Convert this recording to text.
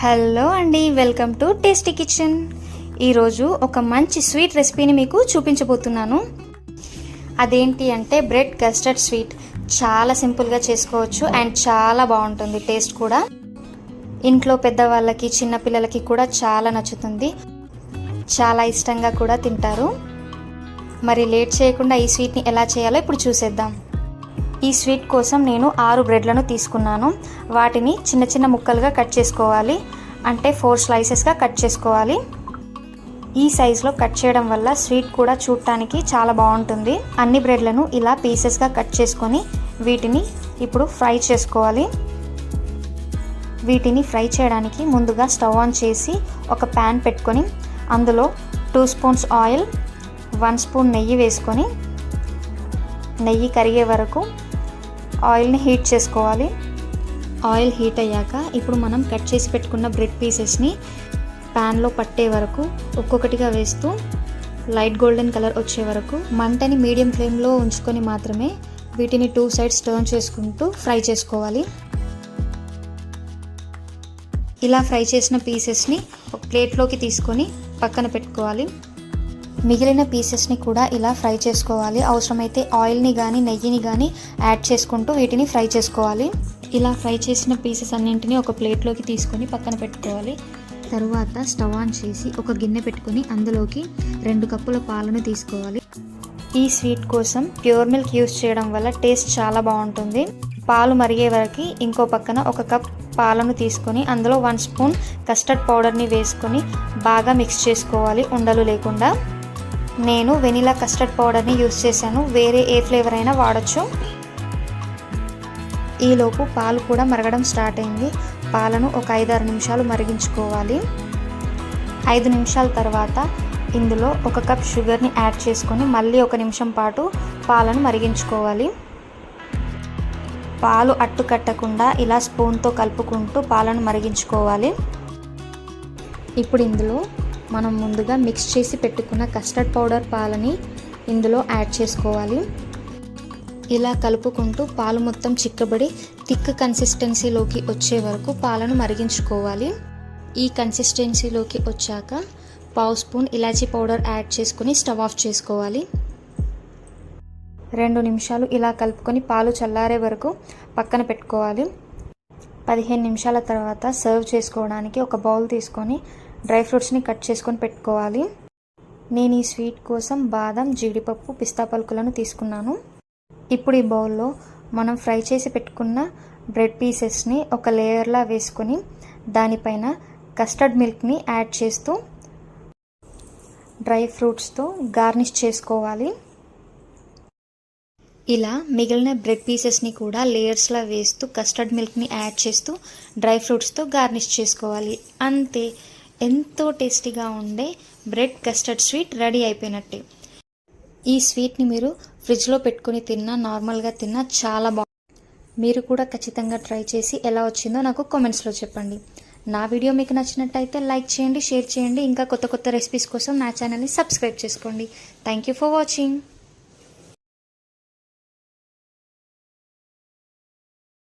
Hello అండి welcome to tasty kitchen. ఈరోజు ఒక మంచి స్వీట్ రెసిపీని మీకు చూపించబోతున్నాను. అదేంటి అంటే బ్రెడ్ కస్టర్డ్ స్వీట్. చాలా సింపుల్గా చేసుకోవచ్చు అండ్ చాలా బాగుంటుంది టేస్ట్ కూడా. ఇంట్లో పెద్దవాళ్ళకి చిన్నపిల్లలకి కూడా చాలా నచ్చుతుంది. చాలా ఇష్టంగా కూడా తింటారు. మరి లేట్ చేయకుండా ఈ స్వీట్ని ఎలా చేయాలో ఇప్పుడు చూసేద్దాం. ఈ స్వీట్ కోసం నేను ఆరు బ్రెడ్లను తీసుకున్నాను. వాటిని చిన్న చిన్న ముక్కలుగా కట్ చేసుకోవాలి. అంటే ఫోర్ స్లైసెస్గా కట్ చేసుకోవాలి. ఈ సైజులో కట్ చేయడం వల్ల స్వీట్ కూడా చూడటానికి చాలా బాగుంటుంది. అన్ని బ్రెడ్లను ఇలా పీసెస్గా కట్ చేసుకొని వీటిని ఇప్పుడు ఫ్రై చేసుకోవాలి. వీటిని ఫ్రై చేయడానికి ముందుగా స్టవ్ ఆన్ చేసి ఒక ప్యాన్ పెట్టుకొని అందులో two spoons oil one spoon నెయ్యి వేసుకొని నెయ్యి కరిగే వరకు ఆయిల్ని హీట్ చేసుకోవాలి. ఆయిల్ హీట్ అయ్యాక ఇప్పుడు మనం కట్ చేసి పెట్టుకున్న బ్రెడ్ పీసెస్ని ప్యాన్లో పట్టే వరకు ఒక్కొక్కటిగా వేస్తూ లైట్ గోల్డెన్ కలర్ వచ్చే వరకు మంటని మీడియం ఫ్లేమ్లో ఉంచుకొని మాత్రమే వీటిని టూ సైడ్స్ టర్న్ చేసుకుంటూ ఫ్రై చేసుకోవాలి. ఇలా ఫ్రై చేసిన పీసెస్ని ఒక ప్లేట్లోకి తీసుకొని పక్కన పెట్టుకోవాలి. మిగిలిన పీసెస్ని కూడా ఇలా ఫ్రై చేసుకోవాలి. అవసరమైతే ఆయిల్ని కానీ నెయ్యిని కానీ యాడ్ చేసుకుంటూ వీటిని ఫ్రై చేసుకోవాలి. ఇలా ఫ్రై చేసిన పీసెస్ అన్నింటినీ ఒక ప్లేట్లోకి తీసుకొని పక్కన పెట్టుకోవాలి. తరువాత స్టవ్ ఆన్ చేసి ఒక గిన్నె పెట్టుకొని అందులోకి రెండు కప్పుల పాలను తీసుకోవాలి. ఈ స్వీట్ కోసం ప్యూర్ మిల్క్ యూస్ చేయడం వల్ల టేస్ట్ చాలా బాగుంటుంది. పాలు మరిగే వరకు ఇంకో పక్కన ఒక కప్ పాలను తీసుకొని అందులో వన్ స్పూన్ కస్టర్డ్ పౌడర్ని వేసుకొని బాగా మిక్స్ చేసుకోవాలి. ఉండలు లేకుండా. నేను వెనిలా కస్టర్డ్ పౌడర్ని యూస్ చేశాను. వేరే ఏ ఫ్లేవర్ అయినా వాడచ్చు. ఈలోపు పాలు కూడా మరగడం స్టార్ట్ అయింది. పాలను ఒక ఐదారు నిమిషాలు మరిగించుకోవాలి. ఐదు నిమిషాల తర్వాత ఇందులో ఒక కప్ షుగర్ని యాడ్ చేసుకొని మళ్ళీ ఒక నిమిషం పాటు పాలను మరిగించుకోవాలి. పాలు అట్టు కట్టకుండా ఇలా స్పూన్తో కలుపుకుంటూ పాలను మరిగించుకోవాలి. ఇప్పుడు ఇందులో మనం ముందుగా మిక్స్ చేసి పెట్టుకున్న కస్టర్డ్ పౌడర్ పాలని ఇందులో యాడ్ చేసుకోవాలి. ఇలా కలుపుకుంటూ పాలు మొత్తం చిక్కబడి థిక్ కన్సిస్టెన్సీలోకి వచ్చే వరకు పాలను మరిగించుకోవాలి. ఈ కన్సిస్టెన్సీలోకి వచ్చాక పావు స్పూన్ ఇలాచీ పౌడర్ యాడ్ చేసుకుని స్టవ్ ఆఫ్ చేసుకోవాలి. రెండు నిమిషాలు ఇలా కలుపుకొని పాలు చల్లారే వరకు పక్కన పెట్టుకోవాలి. పదిహేను నిమిషాల తర్వాత సర్వ్ చేసుకోవడానికి ఒక బౌల్ తీసుకొని డ్రై ఫ్రూట్స్ని కట్ చేసుకొని పెట్టుకోవాలి. నేను ఈ స్వీట్ కోసం బాదం జీడిపప్పు పిస్తా పలుకులను తీసుకున్నాను. ఇప్పుడు ఈ బౌల్లో మనం ఫ్రై చేసి పెట్టుకున్న బ్రెడ్ పీసెస్ని ఒక లేయర్లా వేసుకొని దానిపైన కస్టర్డ్ మిల్క్ని యాడ్ చేస్తూ డ్రై ఫ్రూట్స్తో గార్నిష్ చేసుకోవాలి. ఇలా మిగిలిన బ్రెడ్ పీసెస్ని కూడా లేయర్స్లా వేస్తూ కస్టర్డ్ మిల్క్ని యాడ్ చేస్తూ డ్రై ఫ్రూట్స్తో గార్నిష్ చేసుకోవాలి. అంతే. ఎంతో టేస్టీగా ఉండే బ్రెడ్ కస్టర్డ్ స్వీట్ రెడీ అయిపోయినట్టే. ఈ స్వీట్ని మీరు ఫ్రిడ్జ్లో పెట్టుకుని తిన్నా నార్మల్గా తిన్నా చాలా బాగుంది మీరు కూడా ఖచ్చితంగా ట్రై చేసి ఎలా వచ్చిందో నాకు కామెంట్స్లో చెప్పండి. నా వీడియో మీకు నచ్చినట్టయితే లైక్ చేయండి షేర్ చేయండి. ఇంకా కొత్త కొత్త రెసిపీస్ కోసం నా ఛానల్ని సబ్స్క్రైబ్ చేసుకోండి. Thank you for watching.